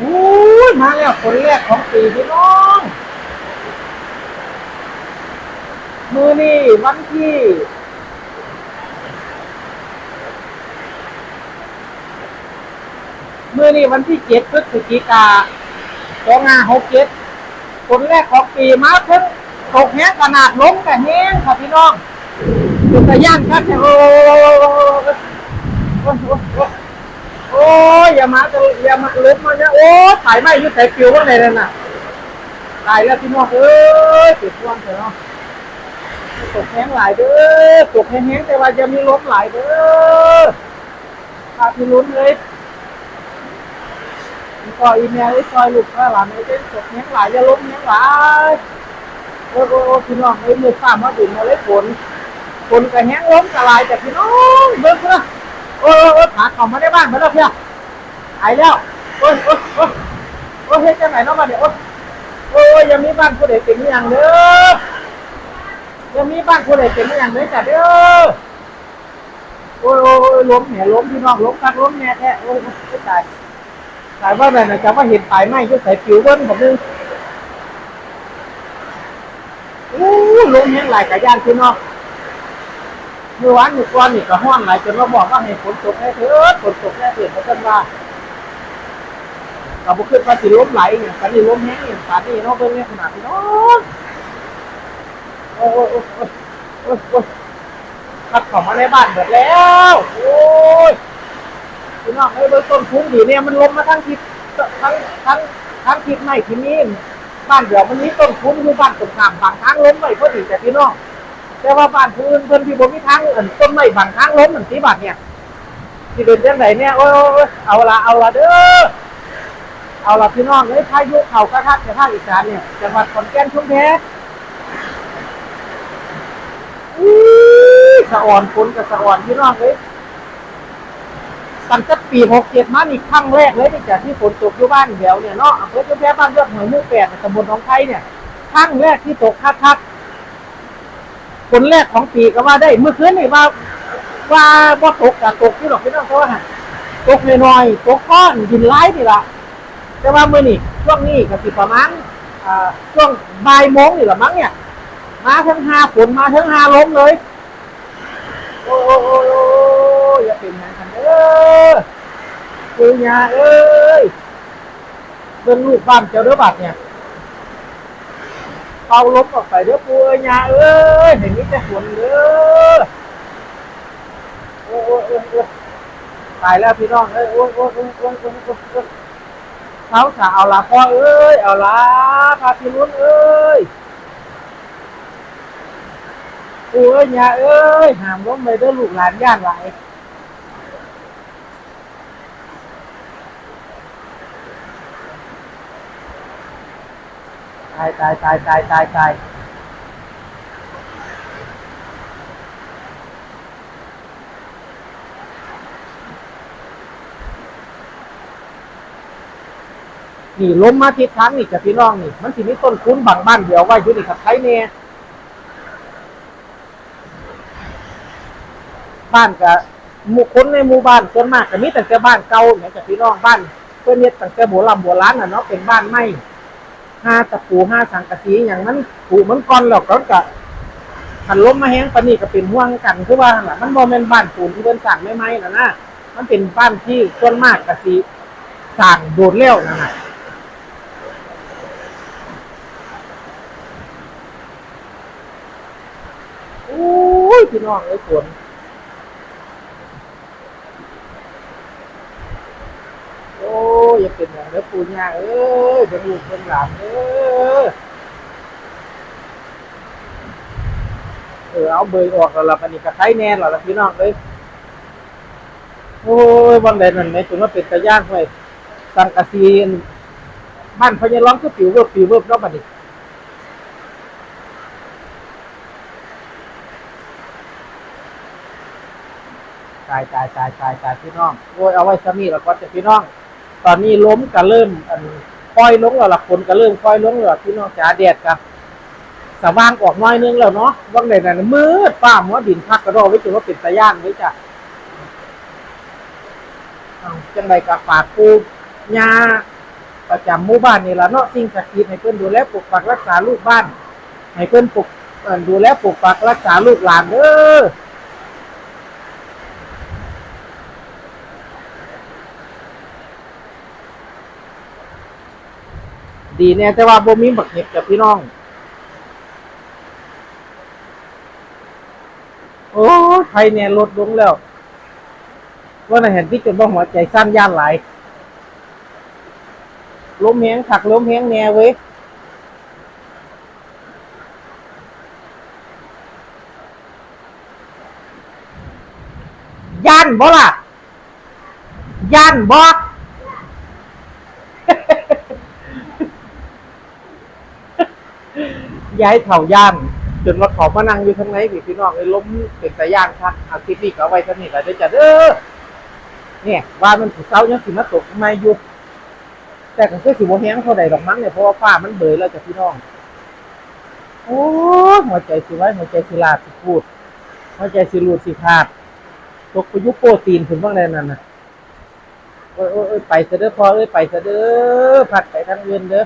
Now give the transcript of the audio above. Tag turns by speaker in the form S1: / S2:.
S1: อู้ยมาแล้วคนแรกของปีพี่น้อง มือนี่วันที่มือนี่วันที่เจ็ดพฤศจิกาสองห้าหกเจ็ดคนแรกของปีมาเพิ่งตกแห้งขนาดล้มแต่แห้งค่ะพี่น้องอยู่แต่ย่านกันโอ้ ยโอ้ยอย่ามาจะอย่ามาล้มมาเนี่ยโอ้ยถ่ายไม่ยุ่ใส่ปิวว่าไงนั่นน่ะตายแล้วพี่น้องเอ้ยติดท่วมเถอะเนาะตกแห้งหลายเด้อตกแห้งๆแต่ว่าจะมีล้มหลายเด้อพาพี่ลุ้นเลยก็อีเมลไอ้ซอยลูกก็หลานไอ้เจ้าตกแห้งหลายจะล้มแห้งหลายโอ้โอ้โอ้พี่น้องไอ้มือข้ามมาดินมาเลยฝนฝนก็แห้งล้มกระลายแต่พี่น้องเบิ่งนะ โอ้โอ้โอ้ขาเข้ามาได้บ้านมาแล้วเพียหายแล้ว โอ้ยโอ้ยโอ้ยโอ้ยเฮ็ดจังไหนเนาะมาเนี่ยโอ้ยโอ้ยยังมีบ้านผู้ใดเป็นอย่างเด้อยังมีบ้านผู้ใดเป็นอย่างเด้อจ้ะเด้อโอ้ยโอ้ยโอ้ยล้มแหน่ล้มพี่น้องล้มคักล้มแหน่แท้โอ้ยตายสายว่าแบบไหนจะว่าเห็นปลายไหมก็ใส่ผิวเบิ้ลผมนึงอู้ลงแห้งหลายกระยานพี่น้อง เมื่อวานเมื่ก่อนนี่ก็ห้อนหลยจนเราบอกว่าให้ฝนตกแน่เถิดฝนตกแน่เถิดเพราะฉะนั้นว่าเราบุขึ้นมาสิล้มไหลเนี่ยกันนี่ล้มแห้งอย่างป่านนี้เนาะเบิ้งเนี่ยขนาดพี่น้องโอ้ยโอ้ยโอ้ยโอ้ยโอ้ยขัดเข้ามาในบ้านหมดแล้ว โอ้ยพี่น้องไอ้เบอร์ต้นคุ้งดีเนี่ยมันล้มมาทั้งทิศทั้งทั้งทั้งทิศไม่ที่นี่บ้านเดี๋ยวมันนี้ต้นคุ้งอยู่บ้านตรงข้ามบางทางล้มไว้พอดีแต่พี่น้อง แต่ว่าบ้านพื้นเพิ่นที่บ่มีทางอื่นต้นไม้บางทางล้มเหมือนที่บ้านเนี่ยที่เป็นจังไดเนี่ยโอ้ยเอาละเอาละเด้อเอาละพี่น้องเอ้ยพายุเข้ากระทัดกระทัดอีสานเนี่ยจังหวัดขอนแก่นชุมแพอุ้สะอ่อนฝนกับสะอ่อนพี่น้องเอ้ยตั้งแต่ปีหกเจ็ดมานี่ครั้งแรกเลยที่จากที่ฝนตกอยู่บ้านเดียวเนี่ยเนาะอำเภอเจ้าแพ้บ้านเลือกหน่วยมู่แปดตำบลหนองไทยเนี่ยครั้งแรกที่ตกคัดคัด ฝนแรกของปีก็ว่าได้เมื่อคืนนี่ว่า ว่าว่าตกกับตกที่ดอกพี่น้องเขาะว่าตกน้อยๆตกก้อนดินไร้นี่ละแต่ว่าเมื่อนี่ช่วงนี้ก็สิประมาณช่วงบ่ายโมงนี่ละมั้งเนี่ย มาทั้งห้าฝนมาทั้งห้าลมเลย โอ้โอ้โอ้อย่าเป็นอย่างนั้นเด้อปูยาเอ้ยเบิ่งลูกบ้านเจ้าเด้อบัดเนี่ย เอาลบออกไปเด้อปูเอ้ยยาเอ้ยเห็นนี้แต่ฝนเด้อโอ้ยโอ้ยโอ้ยโอ้ยตายแล้วพี่น้องเอ้ยโอ้ยโอ้ยโอ้ยโอ้ยโอ้ยโอ้ยเขาสาเอาละพ่อเอ้ยเอาละพาพี่ลุ้นเอ้ยปูเอ้ยยาเอ้ยหามล้มไปเด้อลูกหลานย่านหล ตายตายตายตายตายตายนี่ล้มมาทิศทางนี่กับพี่น้องนี่ มันสิมีต้นคุ้นบางบ้านเดียวไว้อยู่นี่กับไทยเนี่ยบ้านกับหมู่คนในหมู่บ้านส่วนมากก็มีแต่แต่บ้านเก่าเนี่ยกับพี่น้องบ้านเพื่อนเนี่ยตั้งแต่โบราณโบราณน่ะเนาะเป็นบ้านไม้ ห้าตะปูห้าสังกะสีอย่างนั้นปูมันก่อนแล้วก็กะขันล้มมาแห้งปนีก็เป็นห่วงกันคือว่าหั่นล่ะมันบ่แม่นบ้านปูนที่เพิ่นสร้างใหม่ๆน่ะนะมันเป็นบ้านที่ส่วนมากก็สิสร้างโดดแล้วนั่นน่ะโอ้ยพี่น้องเอ้ยฝน โอ้ยอย่าเป็นอย่างเด้อปู่ย่าเอ้ยเป็นลูกเป็นหลานเด้อเออเอาเบยออกแล้วล่ะปานนี้ก็ไทยแน่แล้วล่ะพี่น้องเอ้ยโอ้ยวันใดนั่นแหมจนว่าเป็นตะย่านห้วยสังกะสีบ้านพญาร้องคือปิวเวิบปิวเวิบเนาะบัดนี้ตายตายตายตายตายพี่น้องโอ้ยเอาไว้ซะนี่แล้วก็จะพี่น้อง ตอนนี้ล้มก็เริ่มอันค่อยลงแล้วล่ะฝนก็เริ่มค่อยลงแล้วล่ะพี่น้องจ๋าแดดกับสว่างออกน้อยนึงแล้วเนาะว่างใดนั่นมืดฟ้าหมอดินพักกระโดดไว้จนว่าเป็นตะย่านไว้จ้ะเอาจังใดกับฝากปูยาประจำหมู่บ้านนี่ละเนาะสิ่งศักดิ์สิทธิ์ให้เพิ่อนดูแลปกปักรักษาลูกบ้านให้เพิ่อนปกดูแลปกปักรักษาลูกหลานเด้อ ดีแน่แต่ว่าบ่มีบักเห็บกับพี่น้อง โอ้ไทยเนี่ยลดลงแล้วว่าในเห็นที่จนบ่หัวใจสั้นย่านไหลล้มแหงขักล้มแหงแน่เว้ยย่านบ่ล่ะย่านบ่ ย้ายเถ่าย่าน จนว่าเขามานั่งอยู่ข้างในพี่พี่น้องเลยล้มเป็นตาย่านค่ะเอาคลิปนี้ก็เอาไว้สนิทแล้วเด้อจ้ะเด้อเนี่ยว่ามันถือเสายังสิมาตกไม่อยู่แต่ก็คือสิบ่แห้งเท่าใดดอกมั้งเนี่ยเพราะว่าฟ้ามันเบยแล้วจ้ะพี่น้อง โอ้หัวใจสิไว้หัวใจสิลาดสิพูดหัวใจสิรูดสิขาด ตกไปยุคโปรตีนถึงบ้างเลยนั่นน่ะโอ้ยไปเสะเด้อพอเอ้ยไปเสะเด้อผัดไปทางเงินเด้อ